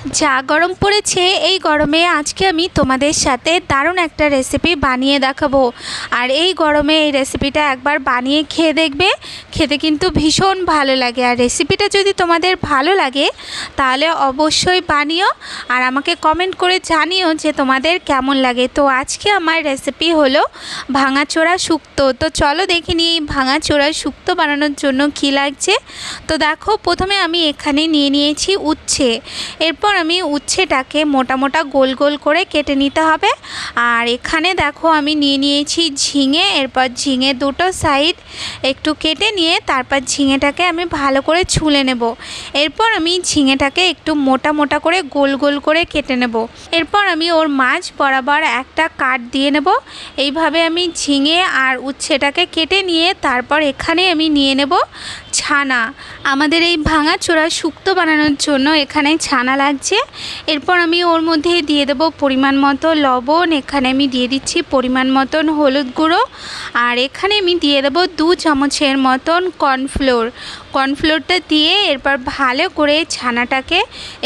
যা গরম পড়েছে, এই গরমে আজকে আমি তোমাদের সাথে দারুণ একটা রেসিপি বানিয়ে দেখাবো। আর এই গরমে এই রেসিপিটা একবার বানিয়ে খেয়ে দেখবে, খেতে কিন্তু ভীষণ ভালো লাগে। আর রেসিপিটা যদি তোমাদের ভালো লাগে, তাহলে অবশ্যই বানিও আর আমাকে কমেন্ট করে জানিও যে তোমাদের কেমন লাগে। তো আজকে আমার রেসিপি হলো ভাঙাচোরা শুক্তো। তো চলো দেখে নিই ভাঙাচোরা শুক্তো বানানোর জন্য কী লাগছে। তো দেখো, প্রথমে আমি এখানে নিয়ে নিয়েছি উচ্ছে। এরপর আমি উচ্ছেটাকে মোটা মোটা গোল গোল করে কেটে নিতে হবে। আর এখানে দেখো আমি নিয়ে নিয়েছি ঝিঙে, এরপর ঝিঙে দুটো সাইড একটু কেটে নিয়ে তারপর ঝিঙেটাকে আমি ভালো করে ছুলে নেব। এরপর আমি ঝিঙেটাকে একটু মোটা মোটা করে গোল গোল করে কেটে নেব। এরপর আমি ওর মাছ বরাবর একটা কাট দিয়ে নেব। এইভাবে আমি ঝিঙে আর উচ্ছেটাকে কেটে নিয়ে তারপর এখানে আমি নিয়ে নেব ছানা। আমাদের এই ভাঙা চোরা শুক্তো বানানোর জন্য এখানে ছানা লাগছে। এরপর আমি ওর মধ্যে দিয়ে দেবো পরিমাণ মতো লবণ। এখানে আমি দিয়ে দিচ্ছি পরিমাণ মতন হলুদ গুঁড়ো। আর এখানে আমি দিয়ে দেবো দু চামচের মতন কর্নফ্লোর। কর্নফ্লোরটা দিয়ে এরপর ভালো করে ছানাটাকে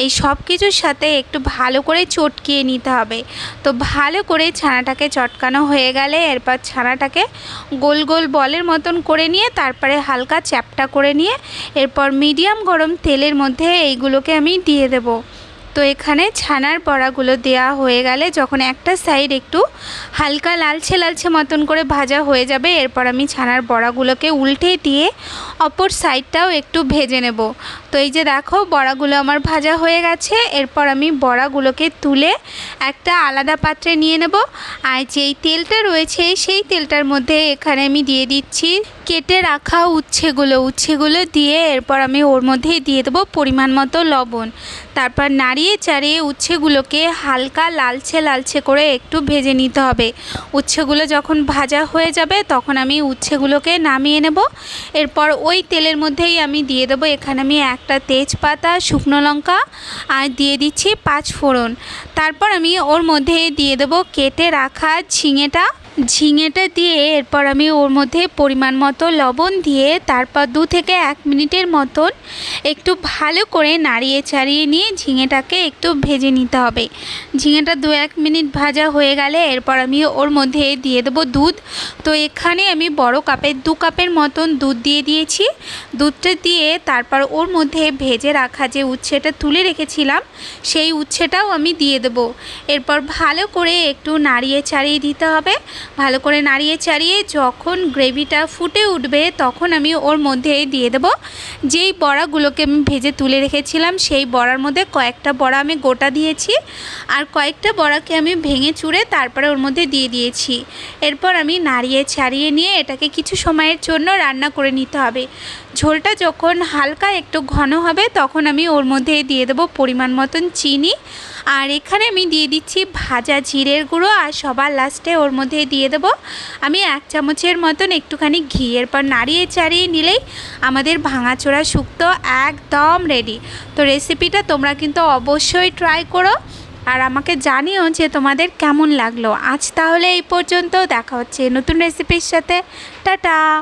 এই সব কিছুর সাথে একটু ভালো করে চটকিয়ে নিতে হবে। তো ভালো করে ছানাটাকে চটকানো হয়ে গেলে এরপর ছানাটাকে গোল গোল বলের মতন করে নিয়ে তারপরে হালকা চ্যাপটা করে নিয়ে এরপর মিডিয়াম গরম তেলের মধ্যে এইগুলোকে আমি দিয়ে দেবো। তো এখানে ছানার বড়াগুলো দেয়া হয়ে গেলে যখন একটা সাইড একটু হালকা লালচে লালচে মতন করে ভাজা হয়ে যাবে, এরপর আমি ছানার বড়াগুলোকে উল্টে দিয়ে অপর সাইডটাও একটু ভেজে নেব। তো এই যে দেখো, বড়াগুলো আমার ভাজা হয়ে গেছে, এরপর আমি বড়াগুলোকে তুলে একটা আলাদা পাত্রে নিয়ে নেব। আর যেই তেলটা রয়েছে, সেই তেলটার মধ্যে এখানে আমি দিয়ে দিচ্ছি কেটে রাখা উচ্ছেগুলো উচ্ছেগুলো দিয়ে এরপর আমি ওর মধ্যেই দিয়ে দেবো পরিমাণ মতো লবণ। তারপর নাড়িয়ে চাড়িয়ে উচ্ছেগুলোকে হালকা লালচে লালচে করে একটু ভেজে নিতে হবে। উচ্ছেগুলো যখন ভাজা হয়ে যাবে তখন আমি উচ্ছেগুলোকে নামিয়ে নেব। এরপর ওই তেলের মধ্যেই আমি দিয়ে দেবো এখানে আমি একটা তেজপাতা, শুকনো লঙ্কা আর দিয়ে দিচ্ছি পাঁচ ফোড়ন। তারপর আমি ওর মধ্যে দিয়ে দেবো কেটে রাখা ঝিঙেটা ঝিঙেটা দিয়ে এরপর আমি ওর মধ্যে পরিমাণ মতো লবণ দিয়ে তারপর দু থেকে এক মিনিটের মতন একটু ভালো করে নাড়িয়ে চাড়িয়ে নিয়ে ঝিঙেটাকে একটু ভেজে নিতে হবে। ঝিঙেটা দু এক মিনিট ভাজা হয়ে গেলে এরপর আমি ওর মধ্যে দিয়ে দেবো দুধ। তো এখানে আমি বড় কাপের দু কাপের মতন দুধ দিয়ে দিয়েছি। দুধটা দিয়ে তারপর ওর মধ্যে ভেজে রাখা যে উচ্ছেটা তুলে রেখেছিলাম, সেই উচ্ছেটাও আমি দিয়ে দেবো। এরপর ভালো করে একটু নাড়িয়ে চাড়িয়ে দিতে হবে। ভালো করে নাড়িয়ে চাড়িয়ে যখন গ্রেভিটা ফুটে উঠবে তখন আমি ওর মধ্যে দিয়ে দেবো। যেই বড়াগুলোকে আমি ভেজে তুলে রেখেছিলাম, সেই বড়ার মধ্যে কয়েকটা বড়া আমি গোটা দিয়েছি আর কয়েকটা বড়াকে আমি ভেঙে চুড়ে তারপরে ওর মধ্যে দিয়ে দিয়েছি। এরপর আমি নাড়িয়ে ছাড়িয়ে নিয়ে এটাকে কিছু সময়ের জন্য রান্না করে নিতে হবে। ঝোলটা যখন হালকা একটু ঘন হবে তখন আমি ওর মধ্যে দিয়ে দেবো পরিমাণ মতন চিনি আর এখানে আমি দিয়ে দিচ্ছি ভাজা জিরের গুঁড়ো আর সবার লাস্টে ওর মধ্যে দিয়ে দেবো আমি এক চামচের মতন একটুখানি ঘি এরপর নাড়িয়ে চাড়িয়ে নিলেই আমাদের ভাঙাচোরা শুক্তো একদম রেডি তো রেসিপিটা তোমরা কিন্তু অবশ্যই ট্রাই করো আর আমাকে জানিও যে তোমাদের কেমন লাগল। আজ তাহলে এই পর্যন্ত দেখা হচ্ছে নতুন রেসিপির সাথে। টাটা!